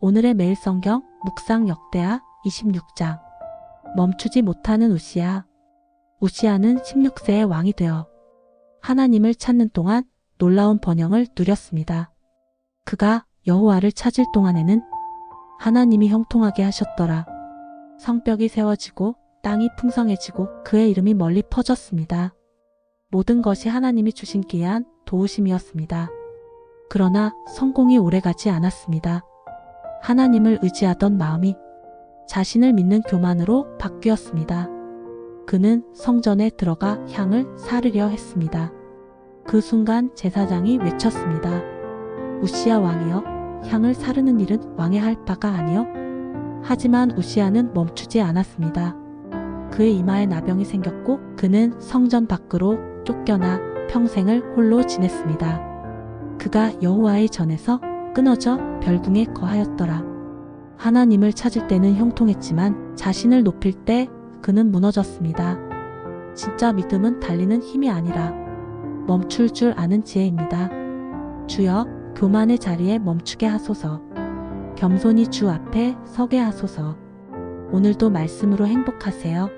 오늘의 매일 성경 묵상 역대하 26장 멈추지 못하는 우시야 우시야는 16세의 왕이 되어 하나님을 찾는 동안 놀라운 번영을 누렸습니다. 그가 여호와를 찾을 동안에는 하나님이 형통하게 하셨더라. 성벽이 세워지고 땅이 풍성해지고 그의 이름이 멀리 퍼졌습니다. 모든 것이 하나님이 주신 기한 도우심이었습니다. 그러나 성공이 오래가지 않았습니다. 하나님을 의지하던 마음이 자신을 믿는 교만으로 바뀌었습니다. 그는 성전에 들어가 향을 사르려 했습니다. 그 순간 제사장이 외쳤습니다. 우시야 왕이여, 향을 사르는 일은 왕의 할 바가 아니요. 하지만 우시야는 멈추지 않았습니다. 그의 이마에 나병이 생겼고 그는 성전 밖으로 쫓겨나 평생을 홀로 지냈습니다. 그가 여호와의 전에서 끊어져 별궁에 거하였더라. 하나님을 찾을 때는 형통했지만 자신을 높일 때 그는 무너졌습니다. 진짜 믿음은 달리는 힘이 아니라 멈출 줄 아는 지혜입니다. 주여, 교만의 자리에 멈추게 하소서. 겸손히 주 앞에 서게 하소서. 오늘도 말씀으로 행복하세요.